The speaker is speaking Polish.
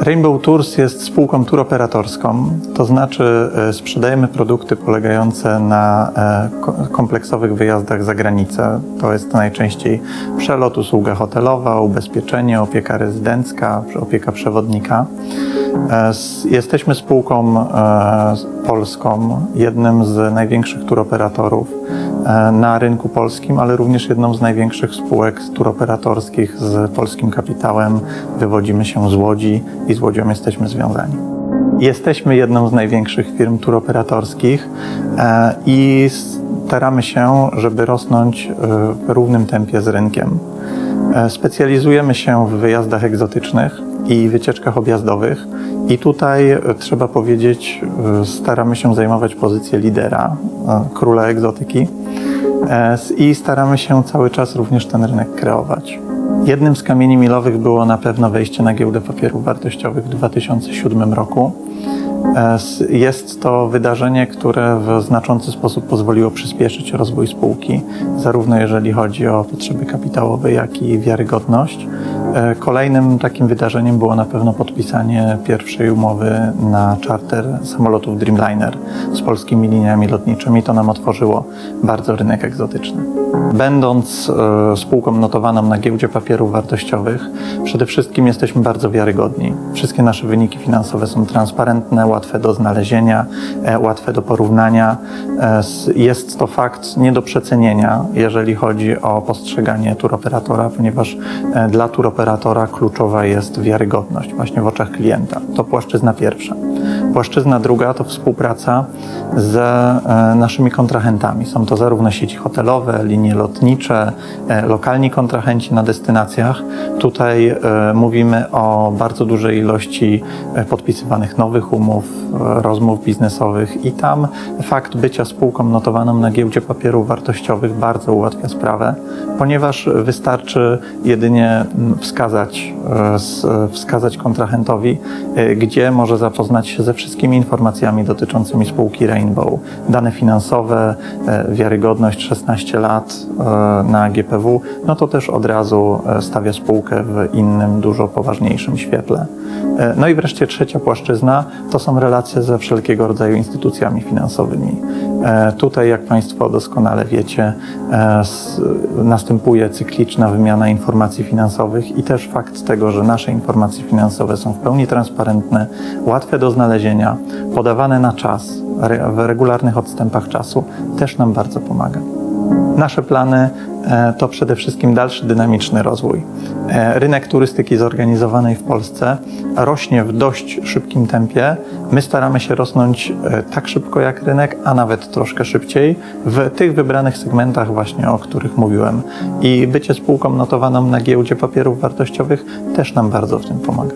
Rainbow Tours jest spółką turoperatorską, to znaczy e, sprzedajemy produkty polegające na e, ko- kompleksowych wyjazdach za granicę. To jest najczęściej przelot, usługa hotelowa, ubezpieczenie, opieka rezydencka, opieka przewodnika. E, Jesteśmy spółką polską, jednym z największych turoperatorów e, na rynku polskim, ale również jedną z największych spółek turoperatorskich z polskim kapitałem. Wywodzimy się z Łodzi i z Łodzią jesteśmy związani. Jesteśmy jedną z największych firm turoperatorskich e, i staramy się, żeby rosnąć e, w równym tempie z rynkiem. E, Specjalizujemy się w wyjazdach egzotycznych i wycieczkach objazdowych. I tutaj e, trzeba powiedzieć, e, staramy się zajmować pozycję lidera, e, króla egzotyki E, i staramy się cały czas również ten rynek kreować. Jednym z kamieni milowych było na pewno wejście na giełdę papierów wartościowych w 2007 roku. Jest to wydarzenie, które w znaczący sposób pozwoliło przyspieszyć rozwój spółki, zarówno jeżeli chodzi o potrzeby kapitałowe, jak i wiarygodność. E, Kolejnym takim wydarzeniem było na pewno podpisanie pierwszej umowy na charter samolotów Dreamliner z polskimi liniami lotniczymi. To nam otworzyło bardzo rynek egzotyczny. Będąc e, spółką notowaną na giełdzie papierów wartościowych, przede wszystkim jesteśmy bardzo wiarygodni. Wszystkie nasze wyniki finansowe są transparentne, łatwe do znalezienia, e, łatwe do porównania. Jest to fakt nie do przecenienia, jeżeli chodzi o postrzeganie turoperatora, ponieważ dla turoperatora kluczowa jest wiarygodność właśnie w oczach klienta. To płaszczyzna pierwsza. Płaszczyzna druga to współpraca z e, naszymi kontrahentami. Są to zarówno sieci hotelowe, linie lotnicze, e, lokalni kontrahenci na destynacjach. Tutaj e, mówimy o bardzo dużej ilości podpisywanych nowych umów, rozmów biznesowych i tam fakt bycia spółką notowaną na giełdzie papierów wartościowych bardzo ułatwia sprawę, ponieważ wystarczy jedynie mm, wskazać, wskazać kontrahentowi, gdzie może zapoznać się ze wszystkimi informacjami dotyczącymi spółki Rainbow. Dane finansowe, e, wiarygodność 16 lat e, na GPW, no to też od razu e, stawia spółkę w innym, dużo poważniejszym świetle. No i wreszcie trzecia płaszczyzna to są relacje ze wszelkiego rodzaju instytucjami finansowymi. E, Tutaj, jak Państwo doskonale wiecie, e, następuje cykliczna wymiana informacji finansowych i też fakt tego, że nasze informacje finansowe są w pełni transparentne, łatwe do znalezienia, podawane na czas, w regularnych odstępach czasu, też nam bardzo pomaga. Nasze plany e, to przede wszystkim dalszy dynamiczny rozwój. E, Rynek turystyki zorganizowanej w Polsce rośnie w dość szybkim tempie. My staramy się rosnąć e, tak szybko jak rynek, a nawet troszkę szybciej w tych wybranych segmentach właśnie, o których mówiłem. I bycie spółką notowaną na giełdzie papierów wartościowych też nam bardzo w tym pomaga.